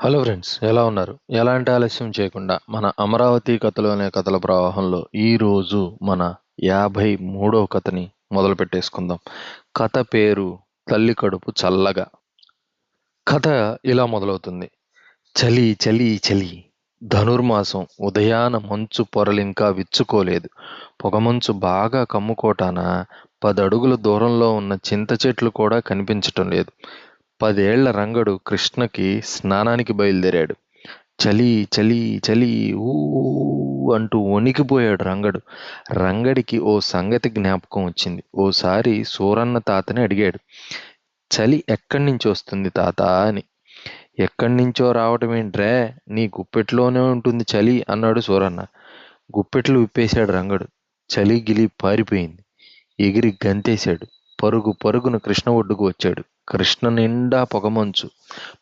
Hello friends ఎలా ఉన్నారు? ఎలాంటి ఆలస్యం చేయకుండా మన అమరావతి కథలు అనే కథల ప్రవాహంలో ఈరోజు మన యాభై మూడవ కథని మొదలు పెట్టేసుకుందాం. కథ పేరు తల్లి కడుపు చల్లగా. కథ ఇలా మొదలవుతుంది. చలి చలి చలి. ధనుర్మాసం ఉదయాన మంచు పొరలింకా విచ్చుకోలేదు. పొగమంచు బాగా కమ్ముకోటాన? పదడుగుల దూరంలో ఉన్న చింత చెట్లు కూడా కనిపించటం లేదు. పదేళ్ళ రంగడు కృష్ణకి స్నానానికి బయలుదేరాడు. చలి చలి చలి ఊ అంటూ వణికిపోయాడు రంగడు. రంగడికి ఓ సంగతి జ్ఞాపకం వచ్చింది. ఓసారి సూరన్న తాతని అడిగాడు. చలి ఎక్కడి నుంచి వస్తుంది తాత అని. ఎక్కడి నుంచో రావటం ఏంట్రే? నీ గుప్పెట్లోనే ఉంటుంది చలి అన్నాడు సూరన్న. గుప్పెట్లు విప్పేశాడు రంగడు. చలి గిలి పారిపోయింది. ఎగిరి గంతేశాడు. పరుగు పరుగున కృష్ణ ఒడ్డుకు వచ్చాడు. కృష్ణ నిండా పొగమంచు.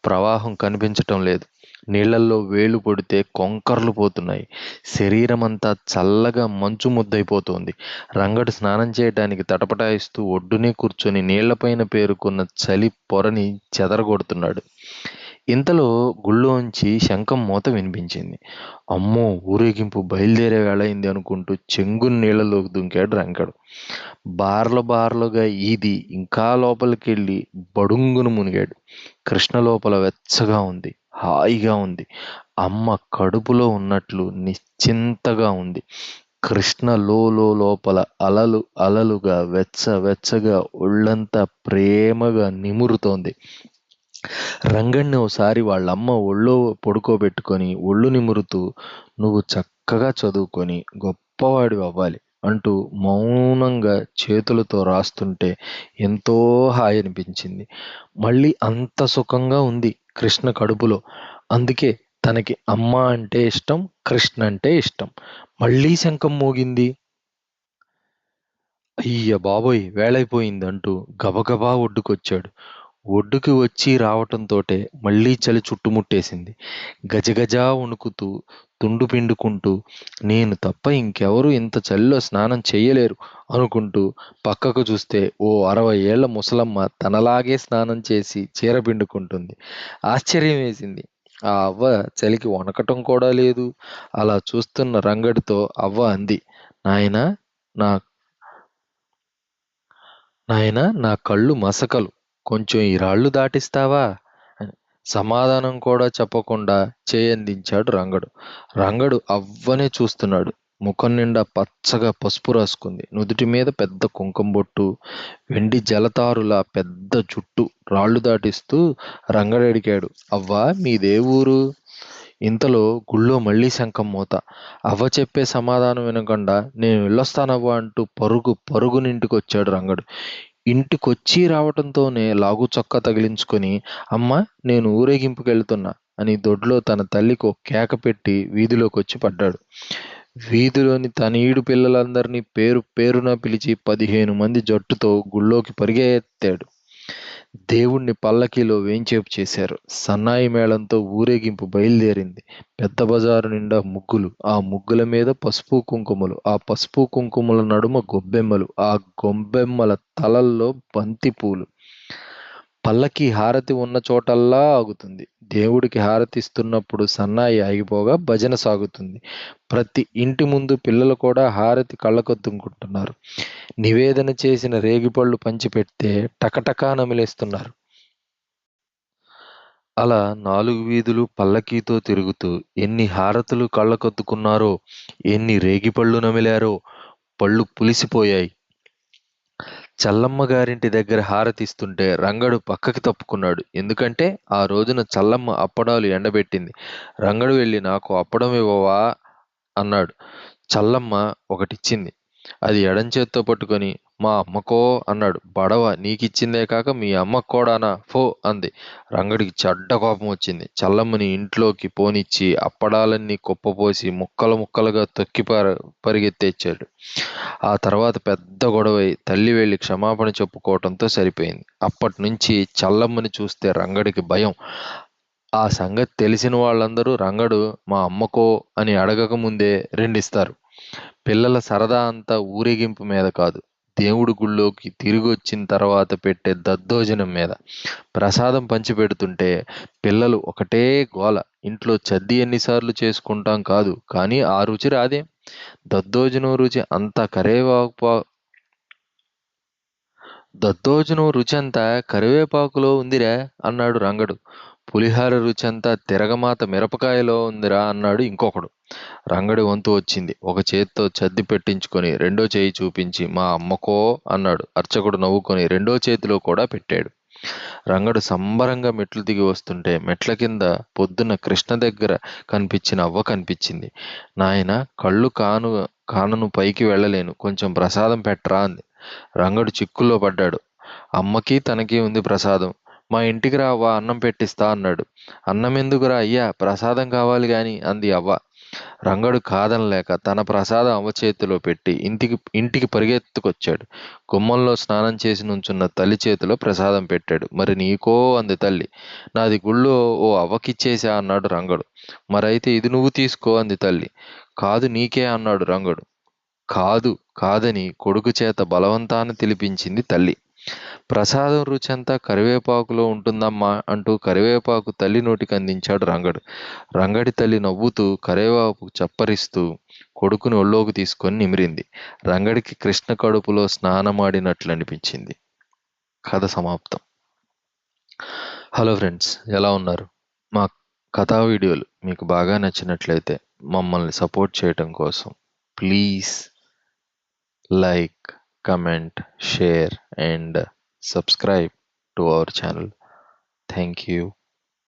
ప్రవాహం కనిపించటం లేదు. నీళ్ళల్లో వేలు పొడితే కొంకర్లు పోతున్నాయి. శరీరం అంతా చల్లగా మంచు ముద్దైపోతోంది రంగడు స్నానం చేయడానికి తటపటాయిస్తూ ఒడ్డునే కూర్చొని నీళ్ళపైన పేరుకున్న చలి పొరని చెదరగొడుతున్నాడు. ఇంతలో గుళ్ళోంచి శంఖం మూత వినిపించింది. అమ్మో! ఊరేగింపు బయలుదేరే వేళయింది అనుకుంటూ చెంగు నీళ్ళలోకి దుంకాడు రంగడు బార్ల బార్లుగా ఈది ఇంకా లోపలికి వెళ్ళి బడుంగును మునిగాడు. కృష్ణ లోపల వెచ్చగా ఉంది హాయిగా ఉంది. అమ్మ కడుపులో ఉన్నట్లు నిశ్చింతగా ఉంది. కృష్ణ లోలో లోపల అలలు అలలుగా వెచ్చ వెచ్చగా ఒళ్ళంతా ప్రేమగా నిమురుతోంది. రంగణ్ణి ఓసారి వాళ్ళమ్మ ఒళ్ళో పడుకోబెట్టుకొని ఒళ్ళు నిమురుతూ నువ్వు చక్కగా చదువుకొని గొప్పవాడి అవ్వాలి అంటూ మౌనంగా చేతులతో రాస్తుంటే ఎంతో హాయి అనిపించింది. మళ్ళీ అంత సుఖంగా ఉంది కృష్ణ కడుపులో. అందుకే తనకి అమ్మ అంటే ఇష్టం కృష్ణ అంటే ఇష్టం. మళ్ళీ శంఖం మోగింది. అయ్య బాబోయ్ వేళైపోయింది అంటూ గబగబా ఒడ్డుకొచ్చాడు. ఒడ్డుకి వచ్చి రావటంతోటే మళ్ళీ చలి చుట్టుముట్టేసింది. గజగజా వణుకుతూ తుండు పిండుకుంటూ నేను తప్ప ఇంకెవరు ఇంత చలిలో స్నానం చేయలేరు అనుకుంటూ పక్కకు చూస్తే ఓ అరవై ఏళ్ళ ముసలమ్మ తనలాగే స్నానం చేసి చీర పిండుకుంటుంది. ఆశ్చర్యం వేసింది. ఆ అవ్వ చలికి వణకటం కూడా లేదు. అలా చూస్తున్న రంగడితో అవ్వ అంది నాయన నా నాయన నా కళ్ళు మసకలు. కొంచెం ఈ రాళ్ళు దాటిస్తావా సమాధానం కూడా చెప్పకుండా చేయందించాడు రంగడు. రంగడు అవ్వనే చూస్తున్నాడు. ముఖం నిండా పచ్చగా పసుపు రాసుకుంది. నుదుటి మీద పెద్ద కుంకుమ బొట్టు వెండి జలతారుల పెద్ద జుట్టు రాళ్ళు దాటిస్తూ రంగడు అడిగాడు అవ్వా మీదే ఊరు? ఇంతలో గుళ్ళో మళ్ళీ శంఖం మూత. అవ్వ చెప్పే సమాధానం వినకుండా నేను వెళ్ళొస్తానవ్వ అంటూ పరుగు పరుగునింటికి వచ్చాడు రంగడు. ఇంటికొచ్చి రావటంతోనే లాగు చొక్కా తగిలించుకొని అమ్మ నేను ఊరేగింపుకి వెళ్తున్నా అని దొడ్లో తన తల్లికి ఒక కేక పెట్టి వీధిలోకి వచ్చి పడ్డాడు. వీధిలోని తన ఈడు పిల్లలందరినీ పేరు పేరున పిలిచి పదిహేను మంది జట్టుతో గుళ్ళోకి పరిగెత్తాడు. దేవుణ్ణి పల్లకీలో వేంచేపు చేశారు. సన్నాయి మేళంతో ఊరేగింపు బయలుదేరింది. పెద్ద బజారు నిండా ముగ్గులు ఆ ముగ్గుల మీద పసుపు కుంకుమలు ఆ పసుపు కుంకుమల నడుమ గొబ్బెమ్మలు ఆ గొబ్బెమ్మల తలల్లో బంతి పూలు పల్లకి హారతి ఉన్న చోటల్లా ఆగుతుంది. దేవుడికి హారతి ఇస్తున్నప్పుడు సన్నాయి ఆగిపోగా భజన సాగుతుంది. ప్రతి ఇంటి ముందు పిల్లలు కూడా హారతి కళ్ళకొద్దుకుంటున్నారు నివేదన చేసిన రేగిపళ్ళు పంచిపెడితే టకటకా నమిలేస్తున్నారు. అలా నాలుగు వీధులు పల్లకీతో తిరుగుతూ ఎన్ని హారతులు కళ్ళకొద్దుకున్నారో ఎన్ని రేగిపళ్ళు నమిలారో పళ్ళు పులిసిపోయాయి. చల్లమ్మ గారింటి దగ్గర హారతిస్తుంటే రంగడు పక్కకి తప్పుకున్నాడు. ఎందుకంటే ఆ రోజున చల్లమ్మ అప్పడాలు ఎండబెట్టింది. రంగడు వెళ్ళి నాకు అప్పడం ఇవ్వవా? అన్నాడు. చల్లమ్మ ఒకటిచ్చింది. అది ఎడం చేత్తో పట్టుకొని మా అమ్మకో అన్నాడు. బడవ నీకిచ్చిందే కాక మీ అమ్మకు కూడానా? ఫో అంది. రంగడికి చెడ్డ కోపం వచ్చింది. చల్లమ్మని ఇంట్లోకి పోనిచ్చి అప్పడాలన్నీ కుప్పపోసి ముక్కలు ముక్కలుగా తొక్కి పరిగెత్తేచ్చాడు. ఆ తర్వాత పెద్ద గొడవై తల్లి వెళ్ళి క్షమాపణ చెప్పుకోవటంతో సరిపోయింది. అప్పటి నుంచి చల్లమ్మని చూస్తే రంగడికి భయం. ఆ సంగతి తెలిసిన వాళ్ళందరూ రంగడు మా అమ్మకో అని అడగక ముందే రెండిస్తారు. పిల్లల సరదా అంతా ఊరేగింపు మీద కాదు. దేవుడి గుళ్ళోకి తిరిగొచ్చిన తర్వాత పెట్టే దద్దోజనం మీద ప్రసాదం పంచిపెడుతుంటే పిల్లలు ఒకటే గోల. ఇంట్లో చద్ది ఎన్నిసార్లు చేసుకుంటాం కాదు కానీ ఆ రుచి రాదే. దద్దోజనం రుచి అంత కరేపాకు దద్దోజనం రుచి అంతా కరివేపాకులో ఉందిరా అన్నాడు రంగడు. పులిహార రుచంతా తిరగమాత మిరపకాయలో ఉందిరా అన్నాడు ఇంకొకడు. రంగడి వంతు వచ్చింది. ఒక చేత్తో చద్ది పెట్టించుకొని రెండో చేయి చూపించి మా అమ్మకో అన్నాడు. అర్చకుడు నవ్వుకొని రెండో చేతిలో కూడా పెట్టాడు. రంగడు సంబరంగా మెట్లు దిగి వస్తుంటే మెట్ల కింద పొద్దున్న కృష్ణ దగ్గర కనిపించిన అవ్వ కనిపించింది. నాయన కళ్ళు కాను కానను పైకి వెళ్ళలేను. కొంచెం ప్రసాదం పెట్టరా అంది. రంగడు చిక్కుల్లో పడ్డాడు. అమ్మకి తనకి ఉంది ప్రసాదం. మా ఇంటికి రావా అన్నం పెట్టిస్తా అన్నాడు. అన్నం ఎందుకురా అయ్యా? ప్రసాదం కావాలి గాని అంది అవ్వ. రంగడు కాదనలేక తన ప్రసాదం అవ్వ చేతిలో పెట్టి ఇంటికి ఇంటికి పరిగెత్తుకొచ్చాడు. గుమ్మంలో స్నానం చేసి నుంచున్న తల్లి చేతిలో ప్రసాదం పెట్టాడు. మరి నీకో? అంది తల్లి. నాది గుళ్ళో ఓ అవ్వకిచ్చేసా అన్నాడు రంగడు. మరైతే ఇది నువ్వు తీసుకో అంది తల్లి. కాదు నీకే అన్నాడు రంగడు. కాదు కాదని కొడుకు చేత బలవంతాన తెలిపించింది తల్లి. ప్రసాదం రుచంతా కరివేపాకులో ఉంటుందమ్మా అంటూ కరివేపాకు తల్లి నోటికి అందించాడు రంగడు. రంగడి తల్లి నవ్వుతూ కరివేపాకు చప్పరిస్తూ కొడుకుని ఒళ్ళోకి తీసుకొని నిమిరింది. రంగడికి కృష్ణ కడుపులో స్నానమాడినట్లు అనిపించింది కథ సమాప్తం. హలో ఫ్రెండ్స్ ఎలా ఉన్నారు? మా కథా వీడియోలు మీకు బాగా నచ్చినట్లయితే మమ్మల్ని సపోర్ట్ చేయటం కోసం please like comment share and subscribe to our channel. Thank you